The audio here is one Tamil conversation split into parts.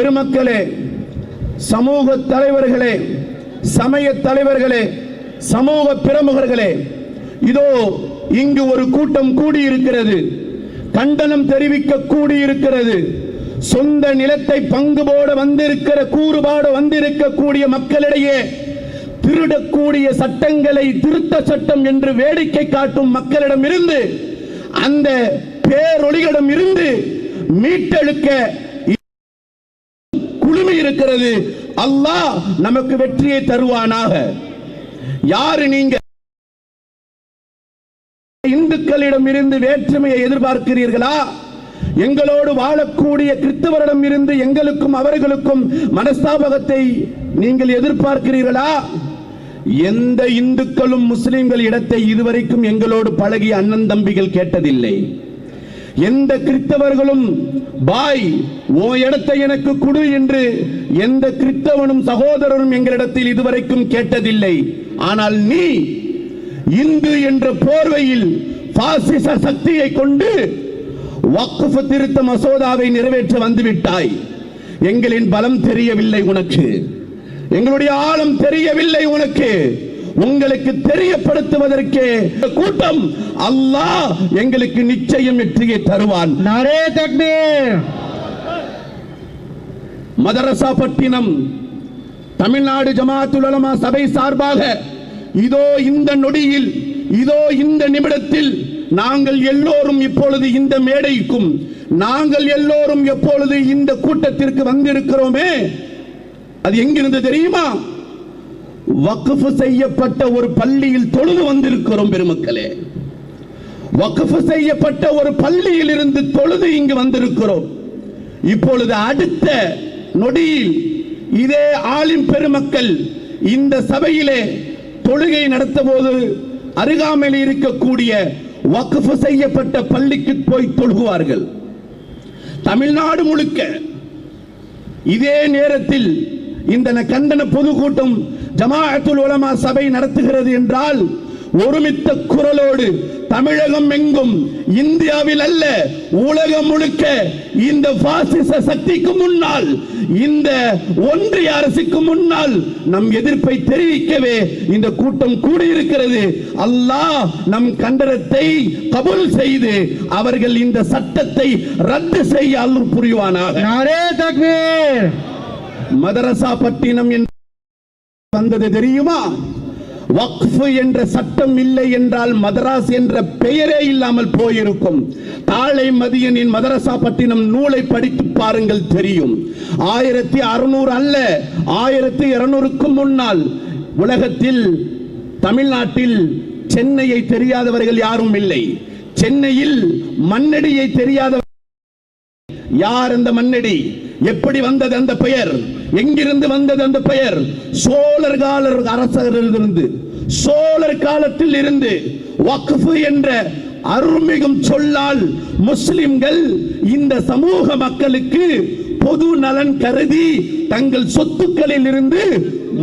பெருமக்களே சமூக தலைவர்களே சமய தலைவர்களே சமூக பிரமுகர்களே இதோ இங்கு ஒரு கூட்டம் கூடியிருக்கிறது. கண்டனம் தெரிவிக்க கூடியிருக்கிறது. சொந்த நிலத்தை பங்கு போட வந்திருக்கிற கூறுபாடு வந்திருக்கக்கூடிய மக்களிடையே திருடக்கூடிய சட்டங்களை திருத்த சட்டம் என்று வேடிக்கை காட்டும் மக்களிடம் இருந்து அந்த பேரொழிகளிடம் இருந்து மீட்டெடுக்க இருக்கிறது. அல்லாஹ் நமக்கு வெற்றியை தருவானாக. யாரு நீங்க? இந்துக்களிடம் இருந்து வேற்றுமையை எதிர்பார்க்கிறீர்களா? எங்களோடு வாழக்கூடிய கிறிஸ்தவரிடம் இருந்து எங்களுக்கும் அவர்களுக்கும் மனஸ்தாபகத்தை நீங்கள் எதிர்பார்க்கிறீர்களா? எந்த இந்துக்களும் முஸ்லிம்கள் இடத்தை இதுவரைக்கும் எங்களோடு பழகிய அண்ணன் தம்பிகள் கேட்டதில்லை. எந்த கிறிஸ்தவர்களும் பாய் ஓ இடத்தை எனக்கு கொடு என்று எந்த கிறிஸ்தவனும் சகோதரரும் எங்களிடத்தில் இதுவரைக்கும் கேட்டதில்லை. ஆனால் நீ இந்து என்ற போர்வையில் பாசிச சக்தியை கொண்டு வக்ஃப் திருத்த மசோதாவை நிறைவேற்ற வந்துவிட்டாய். எங்களின் பலம் தெரியவில்லை உனக்கு. எங்களுடைய ஆழம் தெரியவில்லை உனக்கு. உங்களுக்கு தெரியப்படுத்துவதற்கே கூட்டம் அல்லாஹ் எங்களுக்கு நிச்சயம் வெற்றியை தருவான். நாரே தக்பீர். மதரசாப்பட்டினம் தமிழ்நாடு ஜமாத்துலமா சபை சார்பாக இதோ இந்த நொடியில் இதோ இந்த நிமிடத்தில் நாங்கள் எல்லோரும் இப்பொழுது இந்த மேடைக்கும் நாங்கள் எல்லோரும் எப்பொழுது இந்த கூட்டத்திற்கு வந்திருக்கிறோமே அது எங்கிருந்து தெரியுமா? வக்ஃப் செய்யப்பட்ட ஒரு பள்ளியில் தொழுது வந்திருக்கிறோம் பெருமக்களே. வக்ஃப் செய்யப்பட்ட ஒரு பள்ளியில் இருந்து தொழுது இங்கு வந்திருக்கிறோம். இப்பொழுது அடுத்த நொடியில் இதே ஆளின் பெருமக்கள் இந்த சபையிலே தொழுகை நடத்த போது அருகாமையில் இருக்கக்கூடிய வக்ஃப் செய்யப்பட்ட பள்ளிக்கு போய் தொழுகுவார்கள். தமிழ்நாடு முழுக்க இதே நேரத்தில் இந்த கண்டன பொதுக்கூட்டம் ஜமாஅத்துல் உலமா சபை நடத்துகிறது என்றால் ஒருமித்த குரலோடு தமிழகம் எங்கும் இந்தியாவில் அல்ல உலகம் முழுக்க இந்த பாசிச சக்திக்கு முன்னால் இந்த ஒன்றிய அரசுக்கு முன்னால் நம் எதிர்ப்பை தெரிவிக்கவே இந்த கூட்டம் கூடியிருக்கிறது. அல்லாஹ் நம் கண்டனத்தை கபுல் செய்து அவர்கள் இந்த சட்டத்தை ரத்து செய்ய அருள் புரிவானாக. மதரசா பட்டினம் என்று வந்தது தெரியுமா? வக்ஃபு என்ற சட்டம் இல்லை என்றால் மதராஸ் என்ற பெயரே இல்லாமல் போயிருக்கும். தாழை மதியனின் மதரசா பட்டினம் நூலை படித்து பாருங்கள் தெரியும். ஆயிரத்தி அறுநூறு அல்ல ஆயிரத்தி இருநூறுக்கும் முன்னால் உலகத்தில் தமிழ்நாட்டில் சென்னையை தெரியாதவர்கள் யாரும் இல்லை. சென்னையில் மண்ணடியை தெரியாத யார் அந்த மண்ணடி? எப்படி வந்தது அந்த பெயர்? எங்கிருந்து வந்தது அந்த பெயர்? சோழர் கால அரசரிலிருந்து சோழர் காலத்தில் இருந்து வக்ஃபு என்ற அருள்மிகும் சொல்லால் முஸ்லிம்கள் இந்த சமூக மக்களுக்கு பொது நலன் கருதி தங்கள் சொத்துக்களில் இருந்து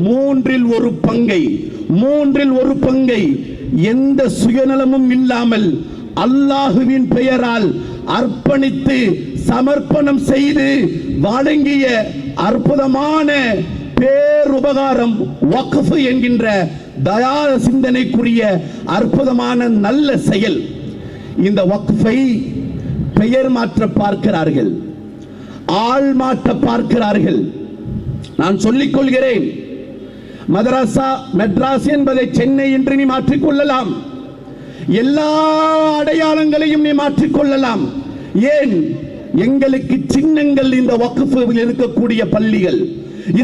மூன்றில் ஒரு பங்கை மூன்றில் ஒரு பங்கை எந்த சுயநலமும் இல்லாமல் அல்லாஹுவின் பெயரால் அர்ப்பணித்து சமர்ப்பணம் செய்து வழங்கிய அற்புதமான பேருபகாரம் வக்ஃபு என்கின்ற தயார சிந்தனைக்குரிய அற்புதமான நல்ல செயல். இந்த வக்ஃபை பெயர் மாற்ற பார்க்கிறார்கள். ஆள் மாற்ற பார்க்கிறார்கள். நான் சொல்லிக் கொள்கிறேன். மதராசா மெட்ராஸ் என்பதை சென்னை என்று நீ மாற்றிக் கொள்ளலாம். எல்லா அடையாளங்களையும் நீ மாற்றிக்கொள்ளலாம் ஏன்? எங்களுக்கு சின்னங்கள் இந்த வக்ஃபில் இருக்கக்கூடிய பள்ளிகள்.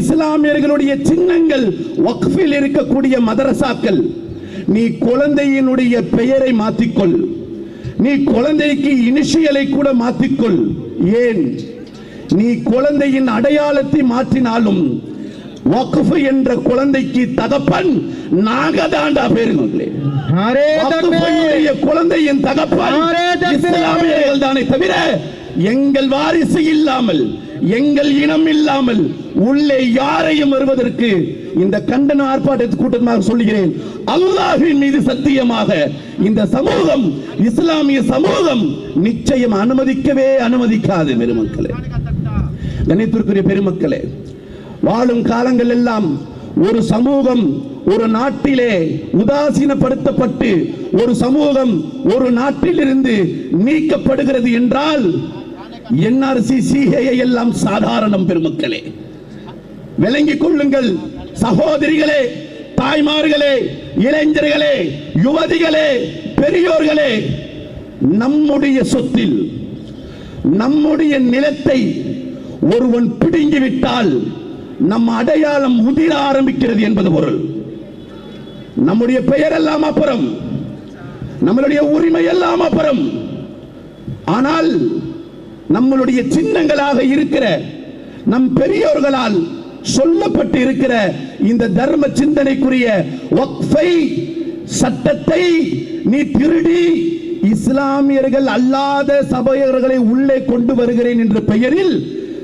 இஸ்லாமியர்களுடைய சின்னங்கள் வக்ஃபில் இருக்கக்கூடிய மதரசாக்கள். நீ குழந்தையினுடைய பெயரை மாத்திக்கொள். நீ குழந்தைக்கு இனிஷியலை கூட மாத்திக்கொள். ஏன்? நீ குழந்தையின் அடையாளத்தை மாற்றினாலும் வக்ஃபு என்ற குழந்தைக்கு தகப்பன் நாகதாண்டா பேருங்களே குழந்தையின் தகப்பன் இஸ்லாமியர்கள் தானே தவிர எங்கள் வாரிசு இல்லாமல் எங்கள் இனம் இல்லாமல் உள்ளே யாரையும் வருவதற்கு இந்த கண்டன ஆர்ப்பாட்டத்தை கூட்டமாக சொல்லுகிறேன். அல்லாஹின் மீது சத்தியமாக இந்த சமூகம் இஸ்லாமிய சமூகம் நிச்சயம் அனுமதிக்கவே அனுமதிக்காது பெருமக்களே. கணித்திற்குரிய பெருமக்களே வாழும் காலங்கள் எல்லாம் ஒரு சமூகம் ஒரு நாட்டிலே உதாசீனப்படுத்தப்பட்டு ஒரு சமூகம் ஒரு நாட்டிலிருந்து நீக்கப்படுகிறது என்றால் என்ஆர்சி சிஏ எல்லாம் சாதாரணம் பெருமக்களே. விளங்கிக் கொள்ளுங்கள் சகோதரிகளே தாய்மார்களே இளைஞர்களே யுவதிகளே பெரியோர்களே நம்முடைய சொத்தில் நம்முடைய நிலத்தை ஒருவன் பிடுங்கிவிட்டால் நம் அடையாளம் உதிர ஆரம்பிக்கிறது என்பது பொருள். நம்முடைய பெயர் எல்லாம் அப்புறம் நம்மளுடைய உரிமை எல்லாம் அப்புறம். ஆனால் நம்மளுடைய சின்னங்களாக இருக்கிற நம் பெரியோர்களால் சொல்லப்பட்டு இருக்கிற இந்த தர்ம சிந்தனைக்குரிய சட்டத்தை நீ திருடி இஸ்லாமியர்கள் அல்லாத சபையர்களை உள்ளே கொண்டு வருகிறேன் என்ற பெயரில்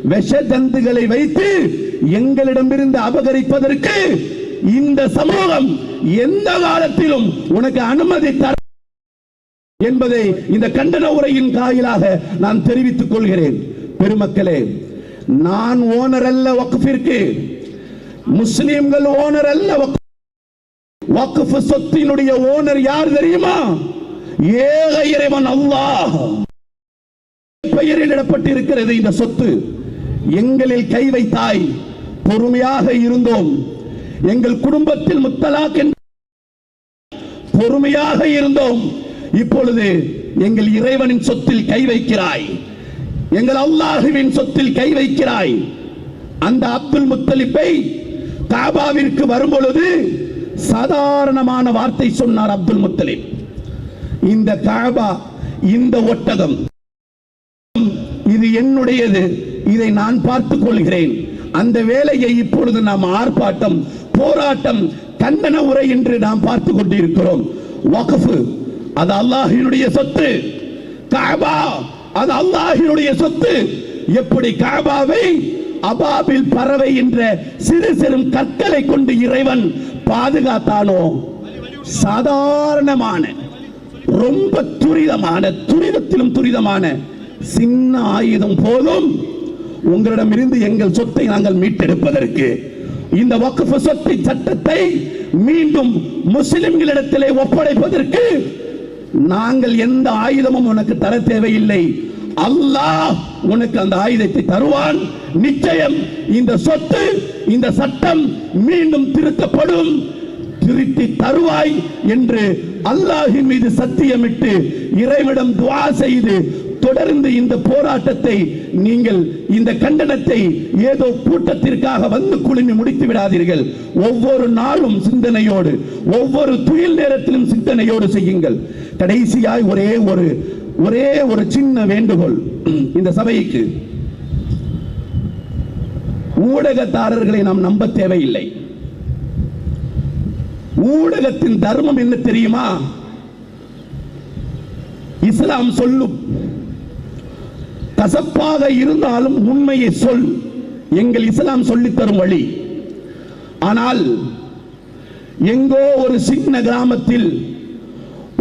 விஷதந்துகளை வைத்து எங்களிடமிருந்து அபகரிப்பதற்கு இந்த சமூகம் எந்த காலத்திலும் உனக்கு அனுமதி தர என்பதை இந்த கண்டன உரையின் காயிலாக நான் தெரிவித்துக் கொள்கிறேன். பெருமக்களே நான் ஓனர் அல்ல வக்ஃபிற்கு. முஸ்லிம்கள் ஓனர் அல்ல வக்ஃப். சொத்தினுடைய ஓனர் யார் தெரியுமா? ஏக இறைவன் அல்லாஹ். பெயரில் இடப்பட்டிருக்கிறது இந்த சொத்து. எங்களில் கை வைத்தாய் பொறுமையாக இருந்தோம். எங்கள் குடும்பத்தில் முத்தலாக் பொறுமையாக இருந்தோம். இப்பொழுது எங்கள் இறைவனின் சொத்தில் கை வைக்கிறாய். எங்கள் அல்லாஹுவின் சொத்தில் கை வைக்கிறாய். அந்த அப்துல் முத்தலிப்பை காபாவிற்கு வரும்பொழுது சாதாரணமான வார்த்தை சொன்னார் அப்துல் முத்தலிப். இந்த காபா இந்த ஒட்டகம் இது என்னுடையது இதை நான் பார்த்துக் கொள்கிறேன். அந்த வேலையை இப்பொழுது நாம் ஆர்ப்பாட்டம் போராட்டம் கண்டன உரை என்று நாம் பார்த்துக் கொண்டிருக்கிறோம். வகஃபு அது அல்லாஹினுடைய சொத்து. காபா அது அல்லாஹினுடைய சொத்து. எப்படி காபாவை? அபாபில் பறவை என்ற சிறு சிறு கற்களை கொண்டு இறைவன் பாதுகாத்தானோ? சாதாரணமான ரொம்ப துரிதமான துரிதத்திலும் துரிதமான சின்ன ஆயுதம் போதும். உங்களிடமிருந்து எங்கள் சொத்தை நாங்கள் மீட்டெடுப்பதற்கு. இந்த வக்ஃப் சொத்தை சட்டத்தை மீண்டும் முஸ்லிம்களிடத்திலே ஒப்படைப்பதற்கு நாங்கள் எந்த ஆயுதமும் உனக்கு தர தேவையில்லை. அல்லாஹ் உனக்கு அந்த ஆயுதத்தை தருவான். நிச்சயம் இந்த சொத்து இந்த சட்டம் மீண்டும் திருத்தப்படும். திருத்தி தருவாய் என்று அல்லாஹின் மீது சத்தியமிட்டு இறைவிடம் துவா செய்து தொடர்ந்து இந்த போராட்டத்தை நீங்கள் இந்த கண்டனத்தை ஏதோ கூட்டத்திற்காக வந்து குழுமி முடித்து விடாதீர்கள். ஒவ்வொரு நாளும் சிந்தனையோடு ஒவ்வொரு துயில் நேரத்திலும் சிந்தனையோடு செய்யுங்கள். கடைசியாய் ஒரே ஒரு ஒரே ஒரு சின்ன வேண்டுகோள் இந்த சபைக்கு. ஊடகத்தாரர்களை நாம் நம்ப தேவையில்லை. ஊடகத்தின் தர்மம் என்ன தெரியுமா? இஸ்லாம் சொல்லும் கசப்பாக இருந்தாலும் உண்மையை சொல். எங்கள் இஸ்லாம் சொல்லித்தரும் வழி. ஆனால் எங்கோ ஒரு சின்ன கிராமத்தில்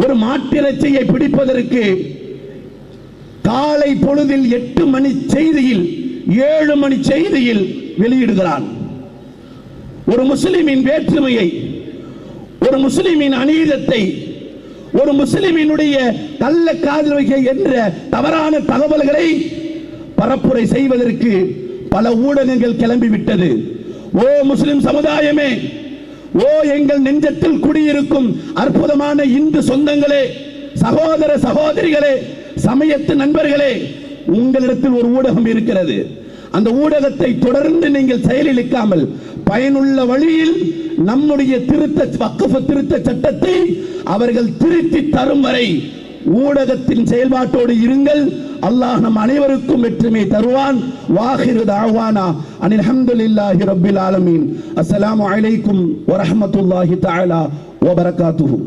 ஒரு மாட்டிறைச்சியை பிடிப்பதற்கு காலை பொழுதில் எட்டு மணி செய்தியில் ஏழு மணி செய்தியில் வெளியிடுகிறான். ஒரு முஸ்லிமின் வேற்றுமையை ஒரு முஸ்லிமின் அநீதத்தை ஒரு முஸ்லிமினுடைய கள்ள வகை என்ற தவறான தகவல்களை பரப்புரை செய்வதற்கு பல ஊடகங்கள் கிளம்பிவிட்டது. ஓ முஸ்லிம் சமுதாயமே ஓ எங்கள் நெஞ்சத்தில் குடியிருக்கும் அற்புதமான இந்து சொந்தங்களே சகோதர சகோதரிகளே சமயத்து நண்பர்களே உங்களிடத்தில் ஒரு ஊடகம் இருக்கிறது. அந்த ஊடகத்தை தொடர்ந்து நீங்கள் செயலிழக்காமல் பயனுள்ள வழியில் நம்முடைய திருத்த வக்குஃப திருத்த சட்டத்தை அவர்கள் திருத்தி தரும் வரை ஊடகத்தின் செயல்பாட்டோடு இருங்கள். அல்லாஹ் நம் அனைவருக்கும் வெற்றுமை தருவான். வாஹிரு தாவானா. அனில் அல்ஹம்துலில்லாஹி ரப்பில் ஆலமீன். அஸ்ஸலாமு அலைக்கும் வரஹ்மத்துல்லாஹி தஆலா வபரகாத்துஹு.